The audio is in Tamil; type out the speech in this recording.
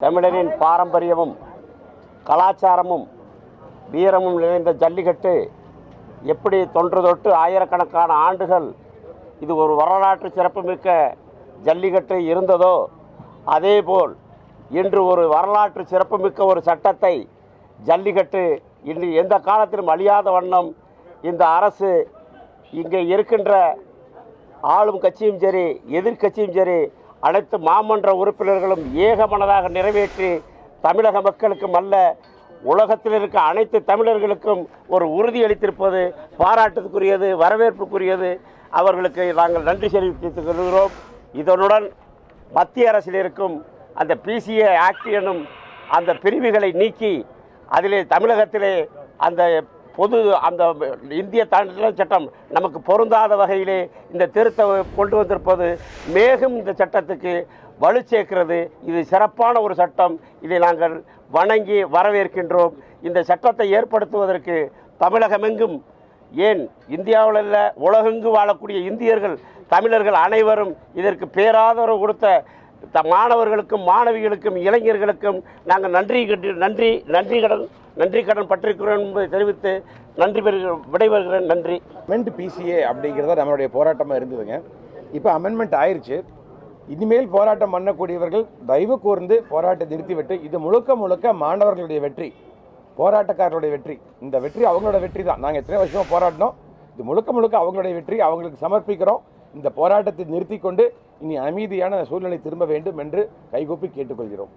தமிழரின் பாரம்பரியமும் கலாச்சாரமும் வீரமும் நிறைந்த ஜல்லிக்கட்டு எப்படி தொன்று தொட்டு ஆயிரக்கணக்கான ஆண்டுகள் இது ஒரு வரலாற்று சிறப்புமிக்க ஜல்லிக்கட்டு இருந்ததோ அதேபோல் இன்று ஒரு வரலாற்று சிறப்புமிக்க ஒரு சட்டத்தை ஜல்லிக்கட்டு இன்று எந்த காலத்திலும் அழியாத வண்ணம் இந்த அரசு இங்கே இருக்கின்ற ஆளும் கட்சியும் சரி எதிர்க்கட்சியும் சரி அனைத்து மாமன்ற உறுப்பினர்களும் ஏகமனதாக நிறைவேற்றி தமிழக மக்களுக்கும் அல்ல உலகத்தில் இருக்க அனைத்து தமிழர்களுக்கும் ஒரு உறுதி அளித்திருப்பது பாராட்டுக்குரியது வரவேற்புக்குரியது. அவர்களுக்கு நாங்கள் நன்றி தெரிவித்துக் கொள்கிறோம். இதனுடன் மத்திய அரசில் இருக்கும் அந்த பிசிஏ ஆக்ட் எனும் அந்த பிரிவுகளை நீக்கி அதிலே தமிழகத்திலே அந்த பொது அந்த இந்திய தண்டனை சட்டம் நமக்கு பொருந்தாத வகையிலே இந்த திருத்தம் கொண்டு வந்திருப்பது மேலும் இந்த சட்டத்துக்கு வலு சேர்க்கிறது. இது சிறப்பான ஒரு சட்டம். இதை நாங்கள் வணங்கி வரவேற்கின்றோம். இந்த சட்டத்தை ஏற்படுத்துவதற்கு தமிழகமெங்கும் ஏன் இந்தியாவில் அல்ல உலகெங்கு வாழக்கூடிய இந்தியர்கள் தமிழர்கள் அனைவரும் இதற்கு பேராதரவு கொடுத்த த- மாணவர்களுக்கும் மாணவிகளுக்கும் இளைஞர்களுக்கும் நாங்கள் நன்றி கட்டி நன்றி நன்றி கடன் நன்றி கடன் பட்டிருக்கிறோம் என்பதை தெரிவித்து நன்றி பெறு விடைபெறுகிறேன். நன்றி. அமெண்ட் பிசிஏ அப்படிங்கிறத நம்மளுடைய போராட்டமாக இருந்ததுங்க. இப்போ அமெண்ட்மெண்ட் ஆயிடுச்சு இனிமேல் போராட்டம் பண்ணக்கூடியவர்கள் தயவு கூர்ந்து போராட்டத்தை நிறுத்திவிட்டு இது முழுக்க முழுக்க மாணவர்களுடைய வெற்றி போராட்டக்காரருடைய வெற்றி. இந்த வெற்றி அவங்களோட வெற்றி தான். நாங்கள் எத்தனை வருஷமாக போராடினோம். இது முழுக்க முழுக்க அவங்களுடைய வெற்றி அவங்களுக்கு சமர்ப்பிக்கிறோம். இந்த போராட்டத்தை நிறுத்தி கொண்டு இனி அமைதியான சூழ்நிலை திரும்ப வேண்டும் என்று கைகூப்பி கேட்டுக்கொள்கிறோம்.